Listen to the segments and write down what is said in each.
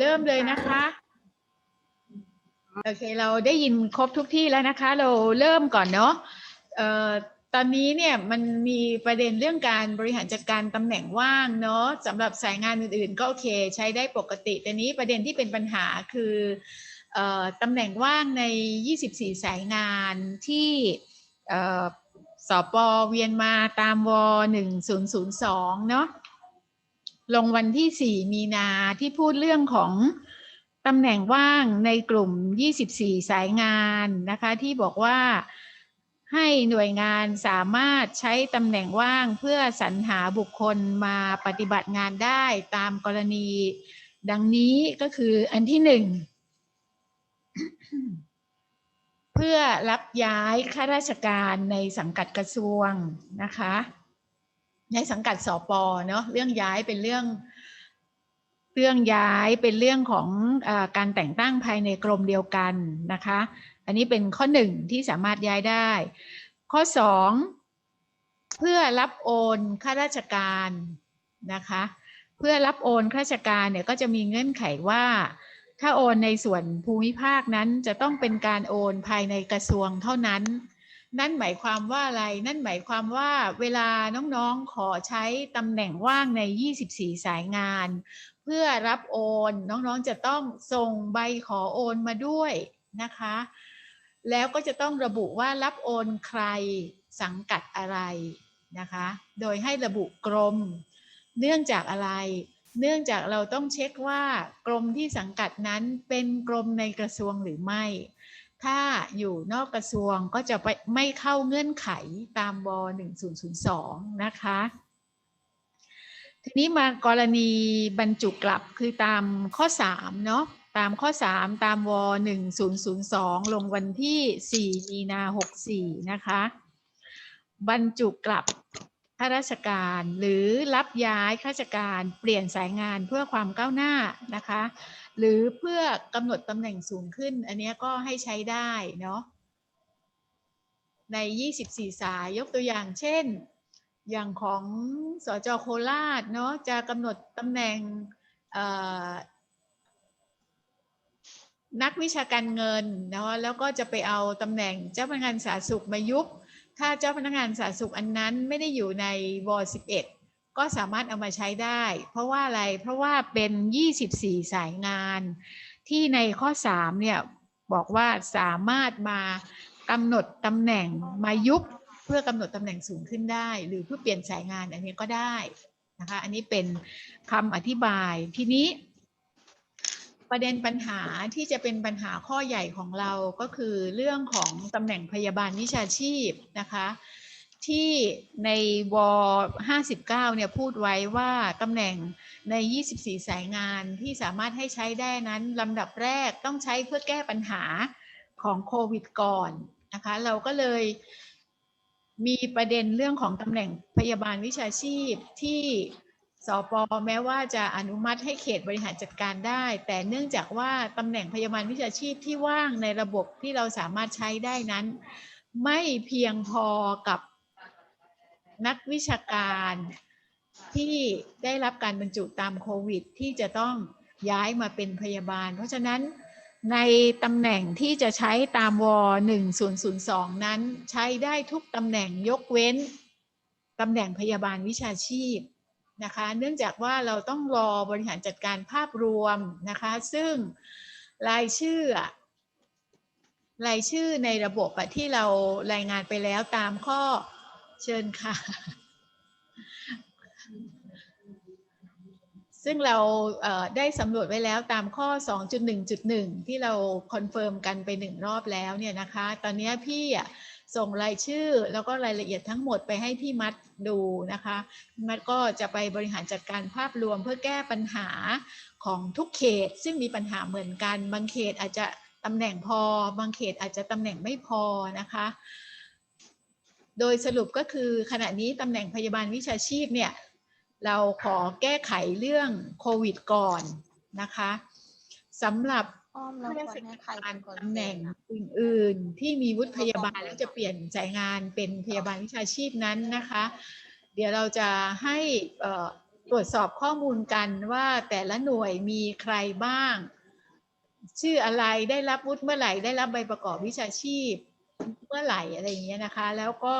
เริ่มเลยนะคะ โอเค เราได้ยินครบทุกที่แล้วนะคะ เราเริ่มก่อนเนาะออตอนนี้เนี่ยมันมีประเด็นเรื่องการบริหารจัดการตำแหน่งว่างเนาะสำหรับสายงานอื่นๆ ก็โอเค ใช้ได้ปกติ แต่นี้ประเด็นที่เป็นปัญหาคือออตำแหน่งว่างใน 24 สายงานที่สปเวียนมาตามว 1002 เนาะ ลงวันที่ 4 มีนาที่พูดเรื่องของตำแหน่งว่างในกลุ่ม 24 สายงานนะคะที่บอกว่าให้หน่วยงานสามารถใช้ตำแหน่งว่างเพื่อสรรหาบุคคลมาปฏิบัติงานได้ตามกรณี ดังนี้ก็คืออันที่หนึ่งเพื่อรับย้ายข้าราชการในสังกัดกระทรวงนะคะ ในสังกัดสปเนาะเรื่องย้ายเป็นเรื่อง เรื่องย้ายเป็นเรื่องของอการแต่งตั้งภายในกรมเดียวกันนะคะ อันนี้เป็นข้อหนึ่งที่สามารถย้ายได้ ข้อสองเพื่อรับโอนข้าราชการนะคะ เพื่อรับโอนข้าราชการเนี่ยก็จะมีเงื่อนไขว่า ถ้าโอนในส่วนภูมิภาคนั้นจะต้องเป็นการโอนภายในกระทรวงเท่านั้น นั่นหมายความว่าอะไร นั่นหมายความว่าเวลาน้องๆขอใช้ตำแหน่งว่างใน 24 สายงาน เพื่อรับโอนน้องๆจะต้องส่งใบขอโอนมาด้วยนะคะ แล้วก็จะต้องระบุว่ารับโอนใครสังกัดอะไรนะคะ โดยให้ระบุกรม เนื่องจากอะไร เนื่องจากเราต้องเช็คว่ากรมที่สังกัดนั้นเป็นกรมในกระทรวงหรือไม่ ถ้าอยู่นอกกระทรวงก็จะไปไม่เข้าเงื่อนไขตามว1002 นะคะ ทีนี้มากรณีบรรจุกลับคือตามข้อ 3 เนาะตามข้อ 3 ตามว1002 ลงวันที่ 4 มีนา 64 นะคะ บรรจุกลับ ข้าราชการหรือรับย้ายข้าราชการเปลี่ยนสายงานเพื่อความก้าวหน้านะคะ หรือเพื่อกำหนดตำแหน่งสูงขึ้น อันนี้ก็ให้ใช้ได้เนาะใน 24 สายยกตัวอย่างเช่น อย่างของสจโคราชเนาะจะกำหนดตำแหน่งนักวิชาการเงินเนาะแล้วก็จะไปเอาตำแหน่งเจ้าพนักงานสาธารณสุขมายุบ ถ้าเจ้าพนักงานสาธารณสุขอันนั้นไม่ได้อยู่ในวอร์11 ก็สามารถเอามาใช้ได้ เพราะว่าอะไรเพราะว่าเป็น 24 สายงาน ที่ในข้อ 3 เนี่ย บอกว่าสามารถมากำหนดตำแหน่งมายุบเพื่อกำหนดตำแหน่งสูงขึ้นได้ หรือเพื่อเปลี่ยนสายงานอันนี้ก็ได้นะคะอันนี้เป็นคำอธิบายทีนี้ ประเด็นปัญหาที่จะเป็นปัญหาข้อใหญ่ของเราก็คือเรื่องของตำแหน่งพยาบาลวิชาชีพนะคะ ที่ในว59เนี่ยพูดไว้ว่าตำแหน่งใน 24 สายงานที่สามารถให้ใช้ได้นั้นลำดับแรกต้องใช้เพื่อแก้ปัญหาของโควิดก่อนนะคะเราก็เลยมีประเด็นเรื่องของตำแหน่งพยาบาลวิชาชีพที่ สปแม้ว่าจะอนุมัติให้เขตบริหารจัดการได้ แต่เนื่องจากว่าตำแหน่งพยาบาลวิชาชีพที่ว่างในระบบที่เราสามารถใช้ได้นั้น ไม่เพียงพอกับนักวิชาการที่ได้รับการบรรจุตามโควิด ที่จะต้องย้ายมาเป็นพยาบาล เพราะฉะนั้นในตำแหน่งที่จะใช้ตามว1002 นั้น ใช้ได้ทุกตำแหน่งยกเว้นตำแหน่งพยาบาลวิชาชีพ นะคะ เนื่องจากว่าเราต้องรอบริหารจัดการภาพรวมนะคะ ซึ่งรายชื่อรายชื่อในระบบที่เรารายงานไปแล้วตามข้อเชิญค่ะ ซึ่งเราเได้สำรวจไว้แล้วตามข้อ 2.1.1 ที่เราคอนเฟิร์มกันไปหนึ่งรอบแล้วเนี่ยนะคะ ตอนนี้พี่อะ ส่งรายชื่อ แล้วก็รายละเอียดทั้งหมดไปให้พี่มัดดูนะคะพี่มัดก็จะไปบริหารจัดการภาพรวมเพื่อแก้ปัญหาของทุกเขต ซึ่งมีปัญหาเหมือนกัน บางเขตอาจจะตำแหน่งพอ บางเขตอาจจะตำแหน่งไม่พอนะคะโดยสรุปก็คือขณะนี้ตำแหน่งพยาบาลวิชาชีพเนี่ยเราขอแก้ไขเรื่องโควิดก่อนนะคะสำหรับ อ้อมแล้วควชรให้ใครเป็นคนตำแหน่งอื่นๆที่มีวุฒิพยาบาลแล้วจะเปลี่ยนสายงานเป็นพยาบาลวิชาชีพนั้นนะคะ เดี๋ยวเราจะให้ตรวจสอบข้อมูลกันว่าแต่ละหน่วยมีใครบ้าง ชื่ออะไรได้รับวุฒิเมื่อไหร่ได้รับใบประกอบวิชาชีพเมื่อไหร่อะไรอย่างเงี้ยนะคะ แล้วก็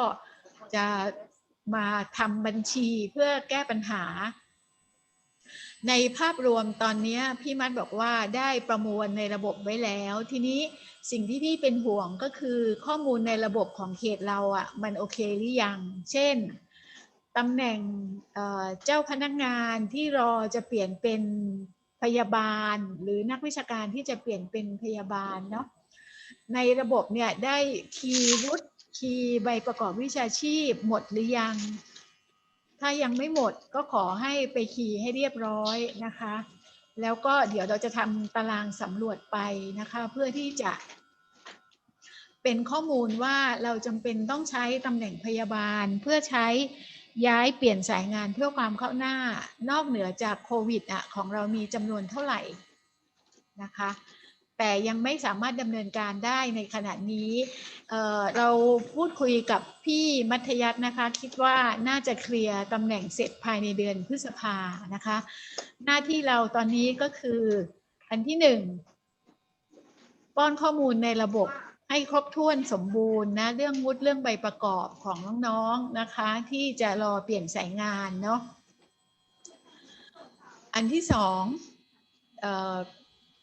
จะมาทำบัญชีเพื่อแก้ปัญหา ในภาพรวมตอนนี้พี่มัดบอกว่าได้ประมวลในระบบไว้แล้ว ทีนี้สิ่งที่พี่เป็นห่วงก็คือข้อมูลในระบบของเขตเราอะ่ะมันโอเคหรือยัง เช่นตำแหน่งเอ่อเจ้าพนักงานที่รอจะเปลี่ยนเป็นพยาบาล หรือนักวิชาการที่จะเปลี่ยนเป็นพยาบาลเนาะในระบบเนี่ยได้คีย์วุฒิคีย์ใบประกอบวิชาชีพหมดหรือยัง ถ้ายังไม่หมดก็ขอให้ไปคีย์ให้เรียบร้อยนะคะ แล้วก็เดี๋ยวเราจะทำตารางสำรวจไปนะคะ เพื่อที่จะ เป็นข้อมูลว่าเราจำเป็นต้องใช้ตำแหน่งพยาบาล เพื่อใช้ย้ายเปลี่ยนสายงานเพื่อความเข้าหน้านอกเหนือจากโควิดอะของเรามีจำนวนเท่าไหร่นะคะ แต่ยังไม่สามารถดำเนินการได้ในขณะนี้เเราพูดคุยกับพี่มัธยัตนะคะ คิดว่าน่าจะเคลียร์ตำแหน่งเสร็จภายในเดือนพฤษภานะคะ หน้าที่เราตอนนี้ก็คืออันที่หนึ่งป้อนข้อมูลในระบบให้ครบถ้วนสมบูรณ์นะ เรื่องวุฒิเรื่องใบประกอบของน้องๆนะคะ ที่จะรอเปลี่ยนสายงานเนาะอันที่สองออ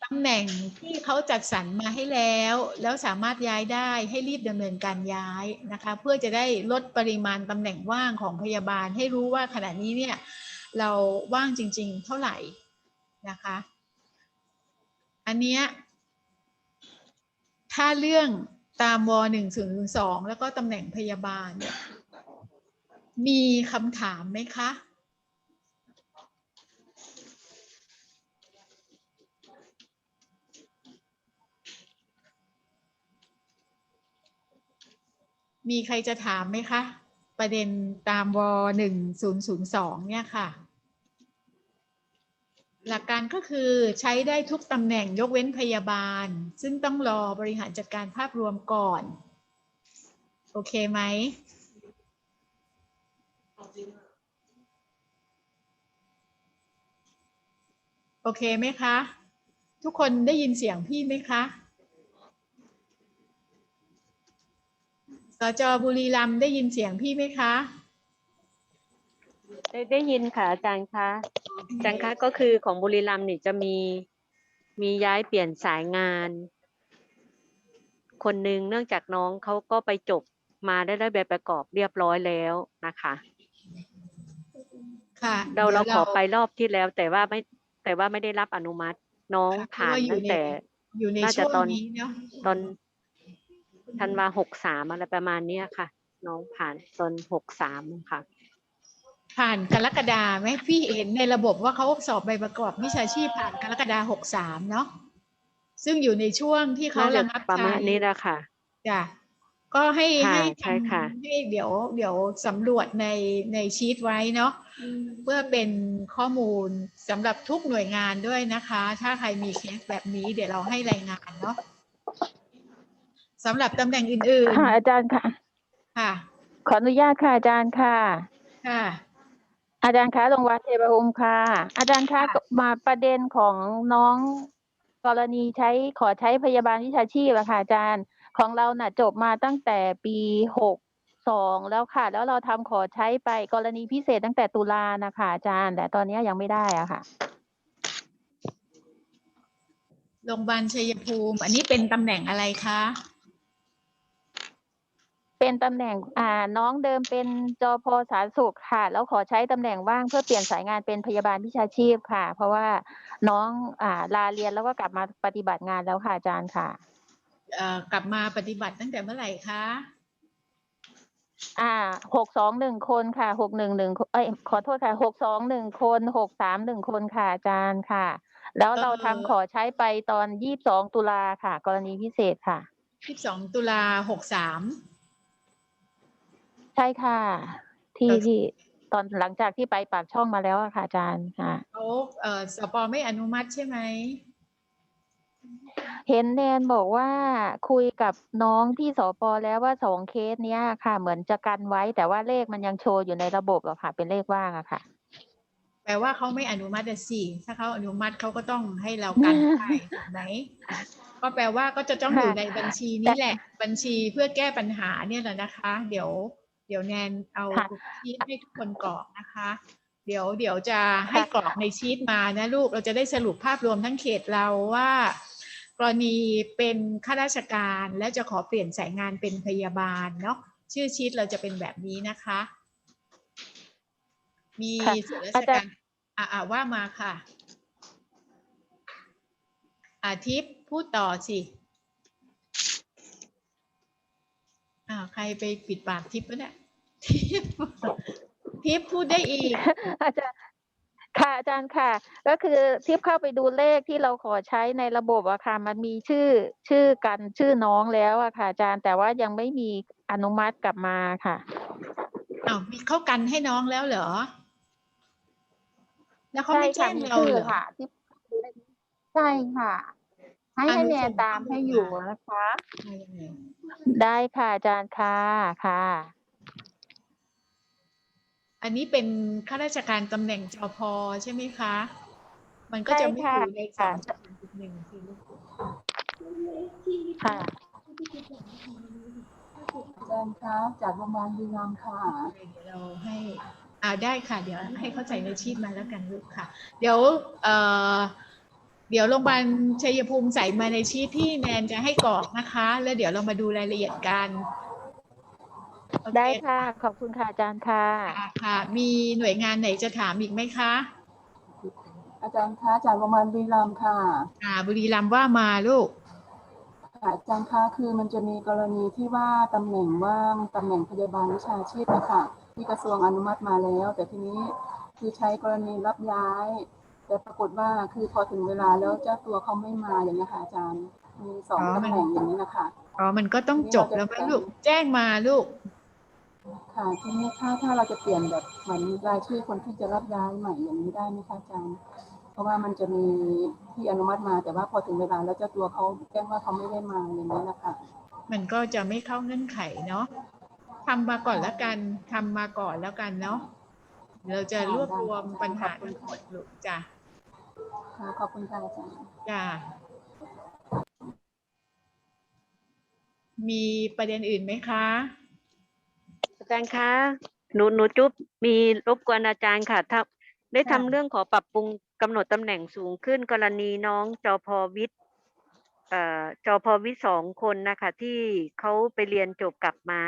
ตำแหน่งที่เขาจัดสรรมาให้แล้ว แล้วสามารถย้ายได้ให้รีบดำเนินการย้ายนะคะ เพื่อจะได้ลดปริมาณตำแหน่งว่างของพยาบาล ให้รู้ว่าขณะนี้เนี่ยเราว่างจริง ๆ เท่าไหร่นะคะ อันเนี้ยถ้าเรื่องตามวหนึ่งศูนย์สองแล้วก็ตำแหน่งพยาบาลเนี่ยมีคำถามไหมคะ มีใครจะถามไหมคะ ประเด็นตามวหนึ่งศูนย์ศูนย์สองเนี่ยค่ะ หลักการก็คือใช้ได้ทุกตำแหน่งยกเว้นพยาบาล ซึ่งต้องรอบริหารจัดการภาพรวมก่อน โอเคไหมโอเคไหมคะ ทุกคนได้ยินเสียงพี่ไหมคะ สจบุรีรัมย์ได้ยินเสียงพี่ไหมคะ ได้ได้ยินค่ะอาจารย์คะอาจารย์คะก็คือของบุรีรัมย์นี่จะมีมีย้ายเปลี่ยนสายงาน คนหนึ่งเนื่องจากน้องเขาก็ไปจบมาได้ได้ใบประกอบเรียบร้อยแล้วนะคะ ค่ะเราเราดี๋ยวขอไปรอบที่แล้ว แต่ว่าไม่แต่ว่าไม่ได้รับอนุมัติน้องค่ะผ่านเพราะว่าอยู่ตั้งในแต่อยู่ในน่าจะช่วงตอนนี้เนาะตอน ธันวาหกสามอะไรประมาณเนี้ยค่ะ น้องผ่านตอนหกสามค่ะ ผ่านกรกฎาไหมพี่เห็นในระบบว่าเขาสอบใบประกอบวิชาชีพผ่านกรกฎาหกสามเนาะซึ่งอยู่ในช่วงที่เขาน่าจะระงับประใช้มาณนี้แหละค่ะจ้ะก็ให้ค่ะให้ใช่ค่ะทำให้เดี๋ยวเดี๋ยวสำรวจในในชีตไว้เนาะเพื่อเป็นข้อมูลสำหรับทุกหน่วยงานด้วยนะคะ ถ้าใครมีเคสแบบนี้เดี๋ยวเราให้รายงานเนาะ สำหรับตำแหน่งอื่นค่ะอาจารย์ค่ะๆค่ะ ขออนุญาตค่ะอาจารย์ค่ะ ค่ะ อาจารย์คะลงวัดเทพภูมิค่ะ อาจารย์คะค่ะ มาประเด็นของน้องกรณีใช้ขอใช้พยาบาลวิชาชีพอะค่ะอาจารย์ ของเราน่ะจบมาตั้งแต่ปีหกสองแล้วค่ะ แล้วเราทำขอใช้ไปกรณีพิเศษตั้งแต่ตุลานะคะอาจารย์ แต่ตอนนี้ยังไม่ได้อะค่ะ โรงพยาบาลชัยภูมิ อันนี้เป็นตำแหน่งอะไรคะ เป็นตำแหน่งอ่าน้องเดิมเป็นจพสาธารณสุขค่ะ แล้วขอใช้ตำแหน่งว่างเพื่อเปลี่ยนสายงานเป็นพยาบาลวิชาชีพค่ะ เพราะว่าน้องอ่าลาเรียนแล้วก็กลับมาปฏิบัติงานแล้วค่ะอาจารย์ค่ะ เอ่อกลับมาปฏิบัติตั้งแต่เมื่อไหร่คะ อ่าหกสองหนึ่งคนค่ะหกหนึ่งหนึ่งเอ้ยขอโทษค่ะหกสองหนึ่งคนหกสามหนึ่งคนค่ะอาจารย์ค่ะ แล้วเราทำขอใช้ไปตอนยี่สิบสองตุลาค่ะ กรณีพิเศษค่ะ12ตุลา 63 ใช่ค่ะ ที่แล้วที่ตอนหลังจากที่ไปปากช่องมาแล้วอะค่ะอาจารย์ค่ะเขาเอ่อสปไม่อนุมัติใช่ไหมเห็นแนนบอกว่าคุยกับน้องที่สปแล้วว่าสองเคสเนี้ยค่ะ เหมือนจะกันไว้แต่ว่าเลขมันยังโชว์อยู่ในระบบอะค่ะ เป็นเลขว่างอะค่ะ แปลว่าเขาไม่อนุมัติอะสิถ้าเขาอนุมัติเขาก็ต้องให้เรากันได้ถูกไหมก็แปลว่าก็จะต้องอยู่ในบัญชีนี้แหละ บัญชีเพื่อแก้ปัญหาเนี่ยแหละนะคะ เดี๋ยว เดี๋ยวแนนเอาค่ะชีตให้ทุกคนกรอกนะคะ เดี๋ยวเดี๋ยวจะให้กรอกในชีตมานะลูกเราจะได้สรุปภาพรวมทั้งเขตเราว่า กรณีเป็นข้าราชการและจะขอเปลี่ยนสายงานเป็นพยาบาลเนาะชื่อชีตเราจะเป็นแบบนี้นะคะ มีค่ะส่วนราชอาจารการย์อ่าอ่าว่ามาค่ะอาทิพย์พูดต่อสิ อ่าวใครไปปิดปากทิพย์ปะเนี่ยทิพย์ทิพย์พูดได้อีก อาจารย์ค่ะอาจารย์ค่ะ ก็คือทิปเข้าไปดูเลขที่เราขอใช้ในระบบอะค่ะ มันมีชื่อชื่อกันชื่อน้องแล้วอะค่ะ อาจารย์แต่ว่ายังไม่มีอนุมัติกลับมาค่ะอ้าวมีเข้ากันให้น้องแล้วเหรอ แล้วเขาใช่ไม่แจ้ค่ะงมีเราชื่อเหรอค่ะที่ใช่ค่ะ ให้อะให้หนูแนส่นงตามข้อมูลให้อยู่มานะคะมายัง ไงได้ค่ะอาจารย์ค่ะค่ะ อันนี้เป็นข้าราชการตำแหน่งจพใช่ไหมคะ มันก็จะไม่อยู่ในสามจุดหนึ่งสิลูกค่ะอาจารย์คะจากโรงพยาบาลบุรีรัมย์ค่ะเดี๋ยวเราให้อ่าได้ค่ะ เดี๋ยวให้เข้าใจในชีพมาแล้วกันลูกค่ะ เดี๋ยวเอ่อ เดี๋ยวโรงพยาบาลชัยภูมิใส่มาในชีพที่แนนจะให้กรอกนะคะ แล้วเดี๋ยวเรามาดูรายละเอียดกันโอเคได้ค่ะ ขอบคุณค่ะอาจารย์ค่ะค่ะค่ะ มีหน่วยงานไหนจะถามอีกไหมคะ อาจารย์คะจากโรงพยาบาลบุรีรัมย์ค่ะอ่าบุรีรัมย์ว่ามาลูกค่ะอาจารย์คะคือมันจะมีกรณีที่ว่าตำแหน่งว่างตำแหน่งพยาบาลวิชาชีพนะคะที่กระทรวงอนุมัติมาแล้ว แต่ทีนี้คือใช้กรณีรับย้าย แต่ปรากฏว่าคือพอถึงเวลาแล้วเจ้าตัวเขาไม่มาอย่างนี้ยค่ะอาจารย์มีสองอ๋อมันตำแหน่งอย่างนี้นะคะอ๋อ มันก็ต้องจบแล้วไหมลูก แจ้งมาลูก ค่ะทีนี้ถ้าถ้าเราจะเปลี่ยนแบบเหมือนรายชื่อคนที่จะรับย้ายใหม่อย่างนี้ได้ไหมคะอาจารย์ เพราะว่ามันจะมีที่อนุมัติมา แต่ว่าพอถึงเวลาแล้วเจ้าตัวเขาแจ้งว่าเขาไม่ได้มาอย่างนี้นะคะ มันก็จะไม่เข้าเงื่อนไขเนาะทำมาก่อนแล้วกันทำมาก่อนแล้วกันเนาะ เราจะรวบรวมปัญหาทั้งหมดลูกจ้ะ ค่ะขอบคุณค่ะอาจารย์จ้ะมีประเด็นอื่นไหมคะอาจารย์คะหนูหนูจุ๊บมีรบกวนอาจารย์ค่ะถ้าได้ทำค่ะเรื่องขอปรับปรุงกำหนดตำแหน่งสูงขึ้นกรณีน้องจอพอวิทย์เอ่อจอพอวิทย์สองคนนะคะที่เขาไปเรียนจบกลับมา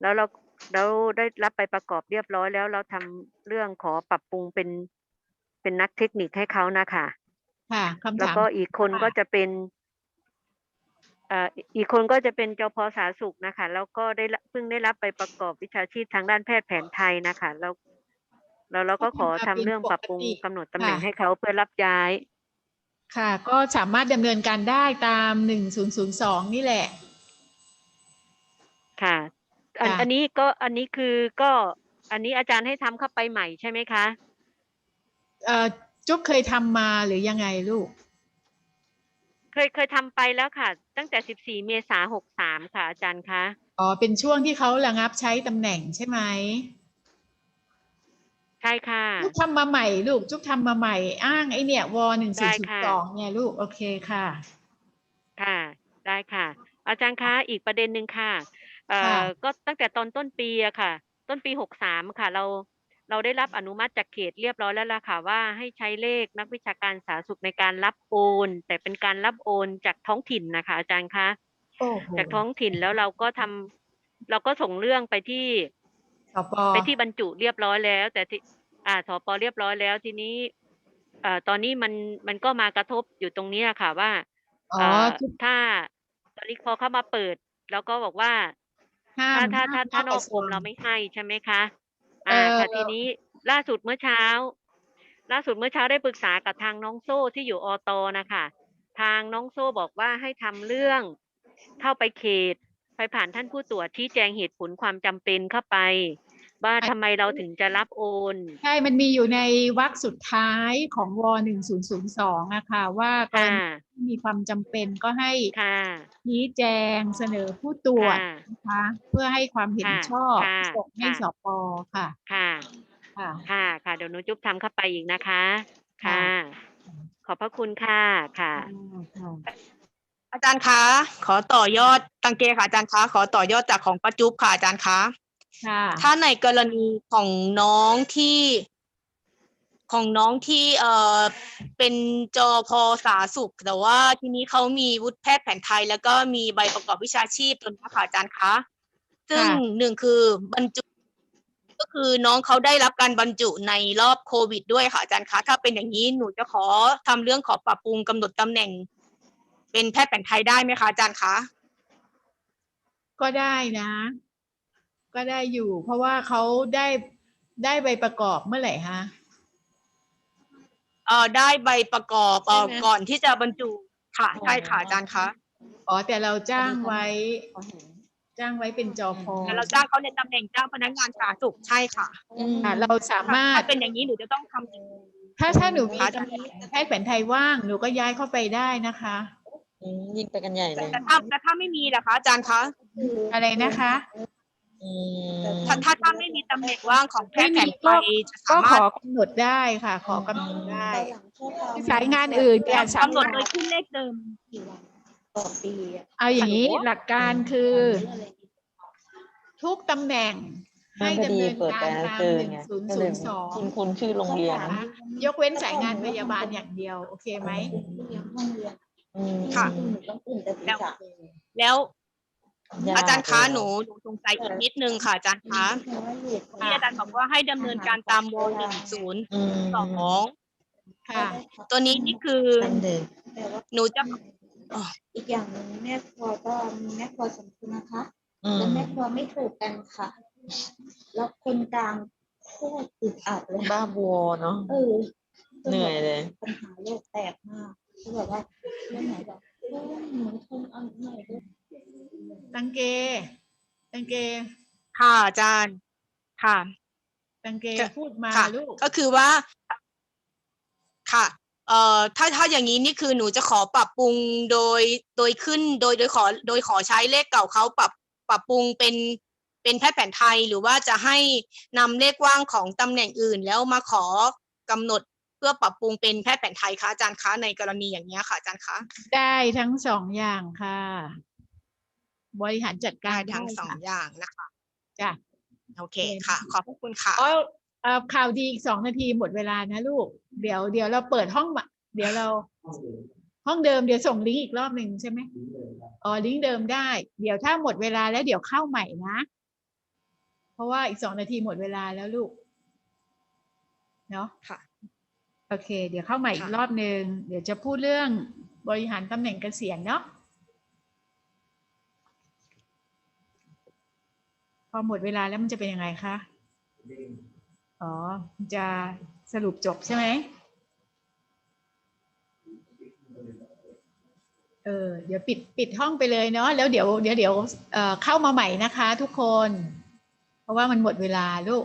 แล้วเราเราได้รับไปประกอบเรียบร้อยแล้วเราทำเรื่องขอปรับปรุงเป็นเป็นนักเทคนิคให้เขานะคะ ค่ะคำแล้วถามก็อีกคนค่ะก็จะเป็นเอ่ออีกคนก็จะเป็นจพสาธารณสุขนะคะ แล้วก็ได้รับเพิ่งได้รับไปประกอบวิชาชีพทางด้านแพทย์แผนไทยนะคะ แล้วแล้วเราก็ขอทำเรื่องปรับปรุงกำหนดตำแหน่งให้เขาเพื่อรับย้าย ค่ะ ก็สามารถดำเนินการได้ตามหนึ่งศูนย์ศูนย์สองนี่แหละ ค่ะ อันค่ะอันนี้ก็อันนี้คือก็ อันนี้อาจารย์ให้ทำเข้าไปใหม่ใช่ไหมคะเอ่อ จุ๊บเคยทำมาหรือยังไงลูก เคยเคยทำไปแล้วค่ะ ตั้งแต่14เมษาหกสามค่ะ อาจารย์คะอ๋อเป็นช่วงที่เขาระงับใช้ตำแหน่งใช่ไหมใช่ค่ะจุ๊บทำมาใหม่ลูกจุ๊บทำมาใหม่ อ้างไอเนี่ยวหนึ่งได้สี่ค่ะสองเนี่ยลูกโอเคค่ะ ค่ะ ได้ค่ะ อาจารย์คะอีกประเด็นหนึ่งค่ะเอ่ค่ะอก็ตั้งแต่ตอนต้นปีอะค่ะ ต้นปีหกสามค่ะ เรา เราได้รับอนุมัติจากเขตเรียบร้อยแล้วล่ะค่ะว่าให้ใช้เลขนักวิชาการสาธารณสุขในการรับโอน แต่เป็นการรับโอนจากท้องถิ่นนะคะ อาจารย์คะโอ้โหจากท้องถิ่นแล้วเราก็ทำเราก็ส่งเรื่องไปที่สปไปที่บรรจุเรียบร้อยแล้ว แต่ที่อ่าสปเรียบร้อยแล้วทีนี้เอ่อตอนนี้มันมันก็มากระทบอยู่ตรงเนี้ยค่ะว่าอ๋อเอ่อจุ๊บถ้าตอนนี้พอเข้ามาเปิด แล้วก็บอกว่าห้ามถ้าถ้าถ้าห้ถ้านอกระทกรรวมงเราไม่ให้ใช่ไหมคะ อ่าเอ่อค่ะทีนี้ล่าสุดเมื่อเช้า ล่าสุดเมื่อเช้าได้ปรึกษากับทางน้องโซ่ที่อยู่อตนะคะทางน้องโซ่บอกว่าให้ทำเรื่องเข้าไปเขต ไปผ่านท่านผู้ตรวจที่แจงเหตุผลความจำเป็นเข้าไป ว่าทำไมเราถึงจะรับโอน ใช่ มันมีอยู่ในวรรคสุดท้ายของวหนึ่งศูนย์ศูนย์สองอะค่ะ ว่ากรค่ะณีที่มีความจำเป็นก็ให้ค่ะชี้แจงเสนอผู้ตรวจค่ะนะคะเพื่อให้ความเห็นค่ะชอบค่ะส่งให้ค่ะสปค่ะค่ะ ค่ะ ค่ะ ค่ะ เดี๋ยวหนูจุ๊บทำเข้าไปอีกนะคะ ค่ะ ขอบพระคุณค่ะค่ะอาจารย์คะ ขอต่อยอดตังเกค่ะอาจารย์คะ ขอต่อยอดจากของป้าจุ๊บค่ะอาจารย์คะ ค่ะถ้าในกรณีของน้องที่ของน้องที่เอ่อเป็นจอพอสาสุข แต่ว่าทีนี้เขามีวุฒิแพทย์แผนไทย แล้วก็มีใบประกอบวิชาชีพตัวนี้ค่ะอาจารย์คะซึ่งค่ะหนึ่งคือบรรจุ ก็คือน้องเขาได้รับการบรรจุในรอบโควิดด้วยค่ะอาจารย์คะถ้าเป็นอย่างนี้หนูจะขอทำเรื่องขอปรับปรุงกำหนดตำแหน่ง เป็นแพทย์แผนไทยได้ไหมคะอาจารย์คะก็ได้นะ ก็ได้อยู่ เพราะว่าเขาได้ได้ใบประกอบเมื่อไหร่ฮะเอ่อได้ใบประกอบเอ่อใช่ไหม ก่อนที่จะบรรจุค่ะใช่ค่ะอาจารย์คะอ๋อแต่เราจ้างไว้จ้างไว้เป็นจอพอแต่เราจ้างเขาในตำแหน่งเจ้าพนักงานสาธารณสุขใช่ค่ะค่ะเราสามารถ ถ้าเป็นอย่างนี้หนูจะต้องทำยังไง ถ้าถ้าหนูมีค่ะตำแหน่งแพทย์แผนไทยว่างหนูก็ย้ายเข้าไปได้นะคะ อืมยิ่งไปกันใหญ่เลยแต่ถ้าแต่ถ้าไม่มีล่ะคะอาจารย์คะอะไรนะคะอืม ถ้าถ้าถ้าไม่มีตำแหน่งว่างของแพทย์แผนไทยจะก็สาขมารอถกำหนดได้ค่ะ ขอกำหนดได้ สายงานอื่นเนี่ยสากำหนดมารถโดยขึ้นเลขเดิมเอาอย่างนี้หลักการคือ ทุกตำแหน่งให้พอดำดีเนินเปิดกาไปรแล้วตามเจอหนึ่งไงศูนย์ก็ศูเลนยย์สองคุณคุณชื่อโรงเรียนนะคะยกเว้นสายงานพยาบาลอย่างเดียว โอเคไหมอืมค่ะแล้วแล้วก อาจารย์คะเลหนูหนูสงสัยอีกนิดนึงค่ะอาจารย์คะที่อาจารย์บอกว่าให้ดำเนินการตามวหนึ่งศูนย์อืมสองค่ะ ตัวนี้นี่คือนั่นเด็กหนูจะอีกอย่างหนึ่งแม่ครัวก็มีแม่ครัวสองคนนะคะอืมแล้วแม่ครัวไม่ถูกกันค่ะ แล้วคนกลางโคตรอึดอัดเลยบ้าบัวเนาะเออเหนื่อยเลย ปัญหาโลกแตกมากคือแบบว่าเรื่องไหนแบบเรื่องหนูทนเอาหน่อยด้วย ตังเก ตังเก ค่ะอาจารย์ ค่ะ ตังเกค่ะพูดมาค่ะลูก ก็คือว่า ค่ะ เอ่อ ถ้าถ้าอย่างนี้นี่คือหนูจะขอปรับปรุงโดยโดยขึ้นโดยโดยขอโดยขอใช้เลขเก่าเขาปรับปรับปรุงเป็นเป็นแพทย์แผนไทยหรือว่าจะให้นำเลขว่างของตำแหน่งอื่น แล้วมาขอกำหนดเพื่อปรับปรุงเป็นแพทย์แผนไทยคะอาจารย์คะในกรณีอย่างนี้ยค่ะอาจารย์คะได้ทั้งสองอย่างค่ะ บริหารจัดกาได้รทั้งสองค่ะอย่างนะคะจ้ะโอเคค่ะ ขอบพระคุณค่ะอ๋อเอ่อข่าวดีอีกสองนาทีหมดเวลานะลูก เดี๋ยวเดี๋ยวเราเปิดห้องใหม่เดี๋ยวเรา ห้องเดิมเดี๋ยวส่งลิงก์อีกรอบหนึ่งใช่ไหมอ๋อลิงก์เดิมได้ เดี๋ยวถ้าหมดเวลาแล้วเดี๋ยวเข้าใหม่นะ เพราะว่าอีกสองนาทีหมดเวลาแล้วลูก เนาะค่ะโอเค เดี๋ยวเข้าใหม่อีกค่ะรอบหนึ่งเดี๋ยวจะพูดเรื่องบริหารตำแหน่งเกษียณเนาะ พอหมดเวลาแล้วมันจะเป็นยังไงคะอ๋อจะสรุปจบใช่ไหมเออเดี๋ยวปิดปิดห้องไปเลยเนาะแล้วเดี๋ยวเดี๋ยวเดี๋ยวเอ่อเข้ามาใหม่นะคะทุกคน เพราะว่ามันหมดเวลาลูก